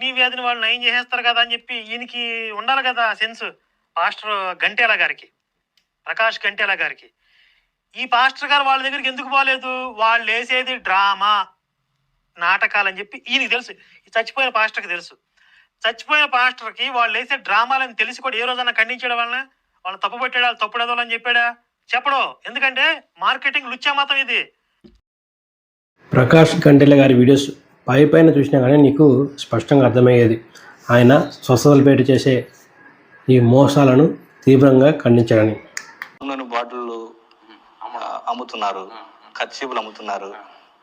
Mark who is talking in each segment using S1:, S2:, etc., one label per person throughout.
S1: Kidney వ్యాధిని వాళ్ళు నయం చేసేస్తారు కదా అని చెప్పి ఈయనకి ఉండాలి కదా సెన్స్ పాస్టర్ గంటేలా గారికి ప్రకాష్ గంటేల గారికి. ఈ పాస్టర్ గారు వాళ్ళ దగ్గరికి ఎందుకు పోలేదు? వాళ్ళు వేసేది డ్రామా నాటకాలు అని చెప్పి ఈయనకి తెలుసు. ఈ చచ్చిపోయిన పాస్టర్కి తెలుసు. చచ్చిపోయిన పాస్టర్కి వాళ్ళు వేసే డ్రామాలని తెలిసి కూడా ఏ రోజన్నా ఖండించడం వలన వాళ్ళని తప్పు పెట్టాడా తప్పుడేదో అని చెప్పాడా? చెప్పడం. ఎందుకంటే మార్కెటింగ్ లుచ్చా మాత్రం ఇది.
S2: ప్రకాష్ గంటెల గారి వీడియోస్ పై పైన చూసినా కానీ నీకు స్పష్టంగా అర్థమయ్యేది. ఆయన స్వస్థతలు పేట చేసే ఈ మోసాలను తీవ్రంగా ఖండించాడని.
S3: బాటిళ్ళు ఆ, అమ్ముతున్నారు. కచ్చిపులు అమ్ముతున్నారు.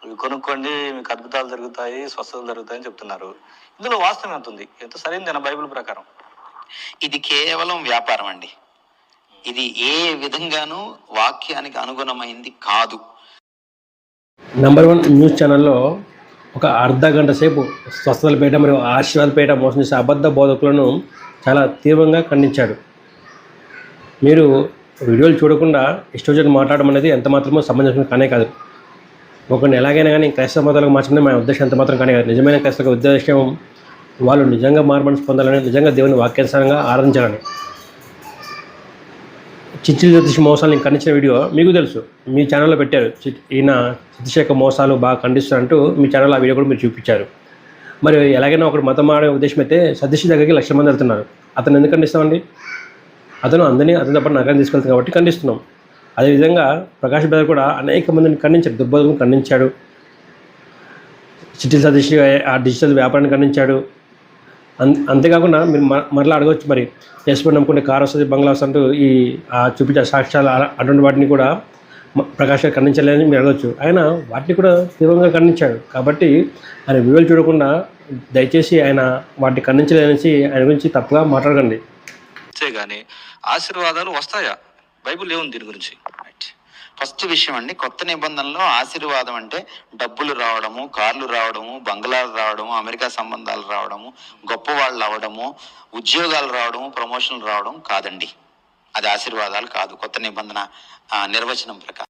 S3: ఇవి కొనుక్కోండి మీకు అద్భుతాలు జరుగుతాయి స్వస్థతలు జరుగుతాయని చెప్తున్నారు. ఇందులో వాస్తవం ఎంత ఉంది ఎంత సరైనది బైబిల్ ప్రకారం?
S4: ఇది కేవలం వ్యాపారం అండి. ఇది ఏ విధంగానూ వాక్యానికి అనుగుణమైంది కాదు.
S2: నంబర్ వన్ న్యూస్ ఛానల్లో ఒక అర్ధ గంట సేపు స్వస్థతలపేట మరియు ఆశీర్వాదపేట మోసం చేసే అబద్ధ బోధకులను చాలా తీవ్రంగా ఖండించాడు. మీరు వీడియోలు చూడకుండా ఇష్టం మాట్లాడడం అనేది ఎంత మాత్రమో సమంజసం కానే కాదు. ఒకరిని ఎలాగైనా కానీ క్రైస్తవ మతాలకు మార్చడం మా ఉద్దేశం ఎంత మాత్రం కానీ కాదు. నిజమైన క్రైస్తవ ఉద్దేశం వాళ్ళు నిజంగా మారుమనసు పొందాలని నిజంగా దేవుని వాక్యానుసారంగా ఆరాధించాలని. చిచ్చిల్ సతీష్ మోసాలను ఖండించిన వీడియో మీకు తెలుసు. మీ ఛానల్లో పెట్టారు. ఈయన చిత్రశేఖర్ మోసాలు బాగా ఖండిస్తున్నారంటూ మీ ఛానల్ ఆ వీడియో కూడా మీరు చూపించారు. మరి ఎలాగైనా ఒకడు మతం ఆడే ఉద్దేశం అయితే సతీష్ దగ్గరికి లక్ష మంది వెళ్తున్నారు. అతను ఎందుకు ఖండిస్తామండి అతను అందరినీ అతనితో పాటు నగరం తీసుకెళ్తాం కాబట్టి ఖండిస్తున్నాం. అదేవిధంగా ప్రకాష్ బ్రదర్ కూడా అనేక మందిని ఖండించాడు. దుర్బోధకులను ఖండించాడు. చిట్టి సతీష్ ఆ డిజిటల్ వ్యాపారాన్ని ఖండించాడు. అంతేకాకుండా మీరు మరలా అడగవచ్చు మరి. చేసుకుని నమ్ముకుంటే కార్ వస్తుంది బంగ్లా వస్తుంది అంటూ ఈ చూపించే సాక్ష్యాలు అటువంటి వాటిని కూడా మ- ప్రకాష్ గారు ఖండించలేదని మీరు అడగచ్చు. ఆయన వాటిని కూడా తీవ్రంగా ఖండించాడు. కాబట్టి ఆయన వీడియోలు చూడకుండా దయచేసి ఆయన వాటిని ఖండించలేదనేసి ఆయన గురించి తప్పుగా మాట్లాడకండి.
S3: అంతేగాని ఆశీర్వాదాలు వస్తాయా? బైబుల్ ఏముంది దీని గురించి?
S4: ఫస్ట్ విషయం అండి కొత్త నిబంధనలో ఆశీర్వాదం అంటే డబ్బులు రావడము కార్లు రావడము బంగ్లాలు రావడము అమెరికా సంబంధాలు రావడము గొప్ప వాళ్ళు అవడము ఉద్యోగాలు రావడము ప్రమోషన్లు రావడం కాదండి. అది ఆశీర్వాదాలు కాదు కొత్త నిబంధన నిర్వచనం ప్రకారం.